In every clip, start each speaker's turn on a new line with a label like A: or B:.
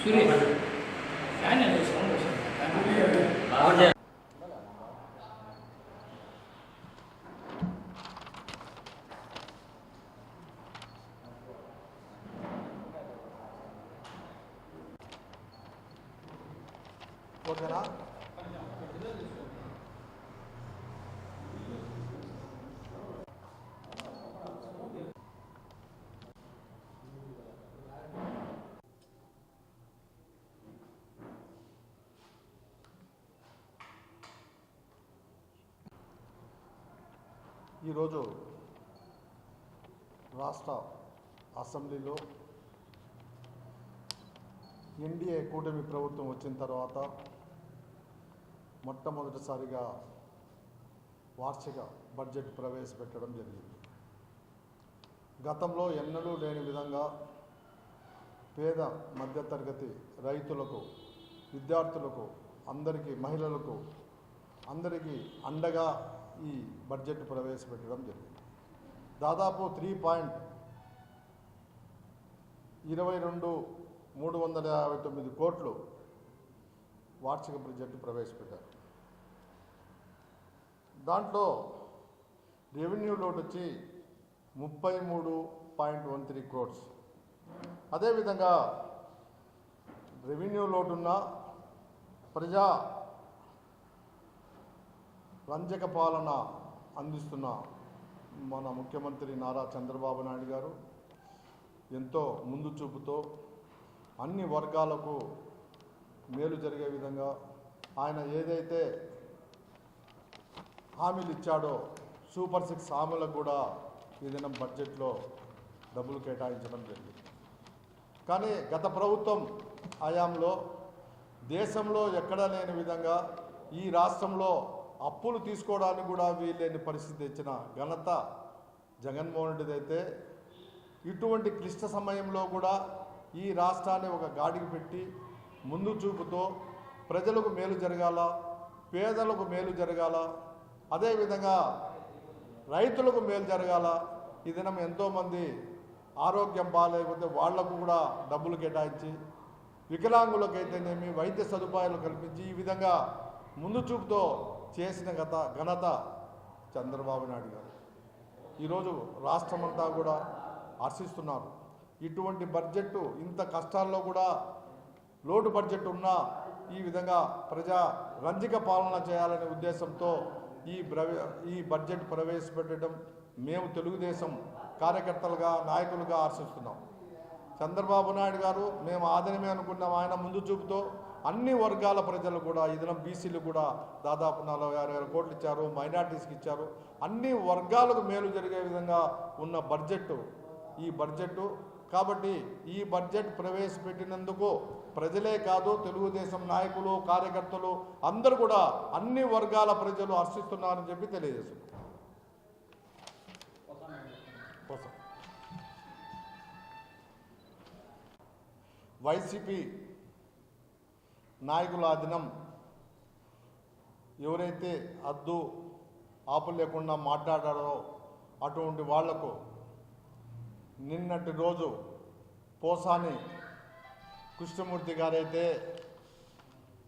A: సూర్య fan అనేది sound వస్తుంది fan
B: ఓకేనా ఈరోజు రాష్ట్ర అసెంబ్లీలో ఎన్డీఏ కూటమి ప్రభుత్వం వచ్చిన తర్వాత మొట్టమొదటిసారిగా వార్షిక బడ్జెట్ ప్రవేశపెట్టడం జరిగింది. గతంలో ఎన్నడూ లేని విధంగా పేద మధ్యతరగతి రైతులకు విద్యార్థులకు అందరికీ మహిళలకు అందరికీ అండగా ఈ బడ్జెట్ ప్రవేశపెట్టడం జరిగింది. దాదాపు త్రీ పాయింట్ ఇరవై రెండు మూడు వందల యాభై తొమ్మిది కోట్లు వార్షిక బడ్జెట్ ప్రవేశపెట్టారు. దాంట్లో రెవెన్యూ లోటు వచ్చి ముప్పై మూడు పాయింట్ వన్ త్రీ క్రోడ్స్ అదేవిధంగా రెవెన్యూ లోటున్న ప్రజా రంజక పాలన అందిస్తున్న మన ముఖ్యమంత్రి నారా చంద్రబాబు నాయుడు గారు ఎంతో ముందు చూపుతో అన్ని వర్గాలకు మేలు జరిగే విధంగా ఆయన ఏదైతే హామీలు ఇచ్చాడో సూపర్ సిక్స్ హామీలకు కూడా ఏదైనా బడ్జెట్లో డబ్బులు కేటాయించడం జరిగింది. కానీ గత ప్రభుత్వం హయాంలో దేశంలో ఎక్కడా లేని విధంగా ఈ రాష్ట్రంలో అప్పులు తీసుకోవడానికి కూడా వీల్లేని పరిస్థితి ఇచ్చిన ఘనత జగన్మోహన్ రెడ్డిది అయితే ఇటువంటి క్లిష్ట సమయంలో కూడా ఈ రాష్ట్రాన్ని ఒక గాడికి పెట్టి ముందు చూపుతో ప్రజలకు మేలు జరగాల పేదలకు మేలు జరగాల అదేవిధంగా రైతులకు మేలు జరగాల. ఈ దినం ఎంతోమంది ఆరోగ్యం బాగాలేకపోతే వాళ్ళకు కూడా డబ్బులు కేటాయించి వికలాంగులకైతేనేమి వైద్య సదుపాయాలు కల్పించి ఈ విధంగా ముందు చూపుతో చేసిన గత ఘనత చంద్రబాబు నాయుడు గారు. ఈరోజు రాష్ట్రమంతా కూడా హర్షిస్తున్నారు ఇటువంటి బడ్జెట్ ఇంత కష్టాల్లో కూడా లోటు బడ్జెట్ ఉన్నా ఈ విధంగా ప్రజా రంజిక పాలన చేయాలనే ఉద్దేశంతో ఈ ఈ బడ్జెట్ ప్రవేశపెట్టడం మేము తెలుగుదేశం కార్యకర్తలుగా నాయకులుగా హర్షిస్తున్నాం చంద్రబాబు నాయుడు గారు మేము ఆదరమే అనుకున్నాం ఆయన ముందు చూపుతో అన్ని వర్గాల ప్రజలు కూడా ఈ బీసీలు కూడా దాదాపు నలభై ఆరు వేల కోట్లు ఇచ్చారు మైనార్టీస్కి ఇచ్చారు. అన్ని వర్గాలకు మేలు జరిగే విధంగా ఉన్న బడ్జెట్ ఈ బడ్జెట్ కాబట్టి ఈ బడ్జెట్ ప్రవేశపెట్టినందుకు ప్రజలే కాదు తెలుగుదేశం నాయకులు కార్యకర్తలు అందరూ కూడా అన్ని వర్గాల ప్రజలు హర్షిస్తున్నారని చెప్పి తెలియజేస్తున్నారు వైసీపీ నాయకుల దినం ఎవరైతే అద్దు ఆపు లేకుండా మాట్లాడారో అటువంటి వాళ్ళకు నిన్నటి రోజు పోసాని కృష్ణమూర్తి గారైతే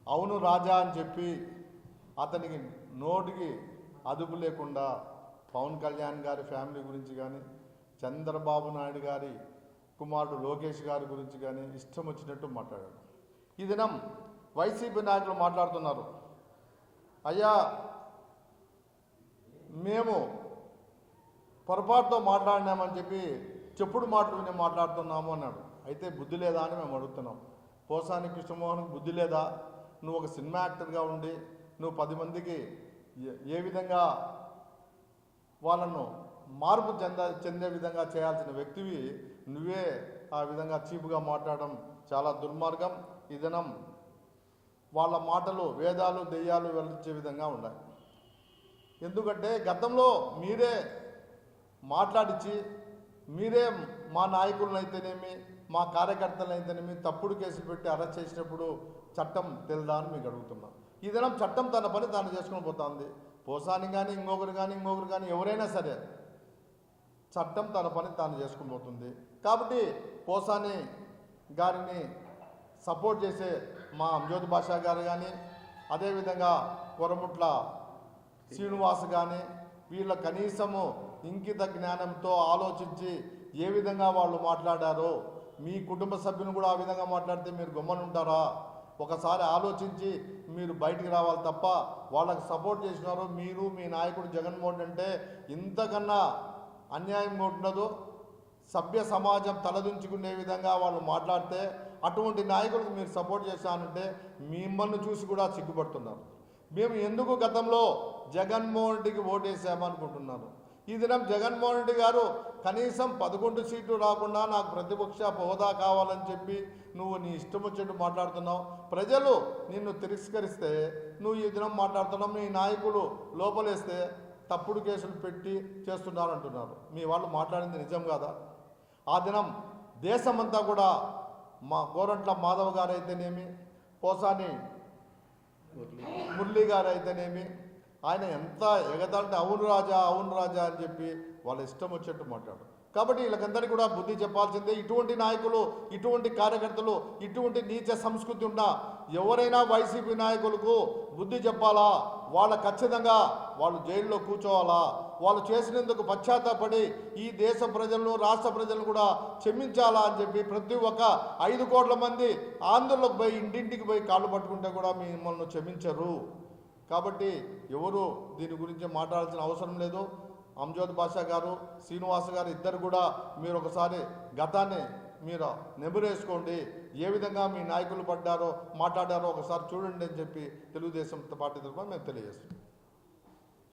B: అవును రాజా అని చెప్పి అతనికి నోటికి అదుపు లేకుండా పవన్ కళ్యాణ్ గారి ఫ్యామిలీ గురించి కానీ చంద్రబాబు నాయుడు గారి కుమారుడు లోకేష్ గారి గురించి కానీ ఇష్టం వచ్చినట్టు మాట్లాడాడు. ఈ దినం వైసీపీ నాయకులు మాట్లాడుతున్నారు. అయ్యా మేము పొరపాటుతో మాట్లాడినామని చెప్పి చెప్పుడు మాటలు విని మాట్లాడుతున్నాము అన్నాడు. అయితే బుద్ధి లేదా అని మేము అడుగుతున్నాం. పోసాని కృష్ణమోహన్కి బుద్ధి లేదా? నువ్వు ఒక సినిమా యాక్టర్గా ఉండి నువ్వు పది మందికి ఏ- ఏ విధంగా వాళ్ళను మార్పు చెంద చెందే విధంగా చేయాల్సిన వ్యక్తివి నువ్వే ఆ విధంగా చీపుగా మాట్లాడడం చాలా దుర్మార్గం. ఈ దినం వాళ్ళ మాటలు వేదాలు దెయ్యాలు వెళ్ళించే విధంగా ఉన్నాయి ఎందుకంటే గతంలో మీరే మాట్లాడించి మీరే మా నాయకులను అయితేనేమి మా కార్యకర్తలను అయితేనేమి తప్పుడు కేసులు పెట్టి అరెస్ట్ చేసినప్పుడు చట్టం తెలుదా అని మీకు అడుగుతున్నాం. ఈ దినం చట్టం తన పని తాను చేసుకుని పోతుంది. పోసాని కానీ ఇంకొకరు కానీ ఇంకొకరు కానీ ఎవరైనా సరే చట్టం తన పని తాను చేసుకుని పోతుంది. కాబట్టి పోసాని గారిని సపోర్ట్ చేసే మా అంజోద్ బాషా గారు కానీ అదేవిధంగా కొరముట్ల శ్రీనివాస్ కానీ వీళ్ళ కనీసము ఇంకిత జ్ఞానంతో ఆలోచించి ఏ విధంగా వాళ్ళు మాట్లాడారో మీ కుటుంబ సభ్యులు కూడా ఆ విధంగా మాట్లాడితే మీరు గమ్మనుంటారా? ఒకసారి ఆలోచించి మీరు బయటికి రావాలి తప్ప వాళ్ళకి సపోర్ట్ చేసినారు మీరు మీ నాయకుడు జగన్మోహన్ అంటే ఇంతకన్నా అన్యాయం ఉండదు. సభ్య సమాజం తలదించుకునే విధంగా వాళ్ళు మాట్లాడితే అటువంటి నాయకులకు మీరు సపోర్ట్ చేశానంటే మిమ్మల్ని చూసి కూడా సిగ్గుపడుతున్నారు. మేము ఎందుకు గతంలో జగన్మోహన్ రెడ్డికి ఓటేసామనుకుంటున్నాను ఈ దినం జగన్మోహన్ రెడ్డి గారు కనీసం పదకొండు సీట్లు రాకుండా నాకు ప్రతిపక్ష హోదా కావాలని చెప్పి నువ్వు నీ ఇష్టం వచ్చినట్టు మాట్లాడుతున్నావు. ప్రజలు నిన్ను తిరస్కరిస్తే నువ్వు ఈ దినం మాట్లాడుతున్నావు. నీ నాయకులు లోపలేస్తే తప్పుడు కేసులు పెట్టి చేస్తున్నారు అంటున్నారు మీ వాళ్ళు మాట్లాడింది నిజం కాదా? ఆ దినం దేశమంతా కూడా మా గోరంట్ల మాధవ్ గారు అయితేనేమి పోసాని మురళి గారు అయితేనేమి ఆయన ఎంత ఎగదంటే అవును రాజా అవును రాజా అని చెప్పి వాళ్ళ ఇష్టం వచ్చేట్టు మాట్లాడు. కాబట్టి వీళ్ళకందరికీ కూడా బుద్ధి చెప్పాల్సిందే. ఇటువంటి నాయకులు ఇటువంటి కార్యకర్తలు ఇటువంటి నీచ సంస్కృతి ఉన్న ఎవరైనా వైసీపీ నాయకులకు బుద్ధి చెప్పాలా? వాళ్ళ ఖచ్చితంగా వాళ్ళు జైల్లో కూర్చోవాలా? వాళ్ళు చేసినందుకు పశ్చాత్తాపడి ఈ దేశ ప్రజలను రాష్ట్ర ప్రజలను కూడా క్షమించాలా అని చెప్పి ప్రతి ఒక్క ఐదు కోట్ల మంది ఆందోళనకు పోయి ఇంటింటికి పోయి కాళ్ళు పట్టుకుంటే కూడా మిమ్మల్ని క్షమించరు. కాబట్టి ఎవరు దీని గురించి మాట్లాడాల్సిన అవసరం లేదు. అంజోద్ బాషా గారు శ్రీనివాస్ గారు ఇద్దరు కూడా మీరు ఒకసారి గతాన్ని మీరు నెబురేసుకోండి ఏ విధంగా మీ నాయకులు పడ్డారో మాట్లాడారో ఒకసారి చూడండి అని చెప్పి తెలుగుదేశం పార్టీ తరఫున మేము తెలియజేస్తున్నాం.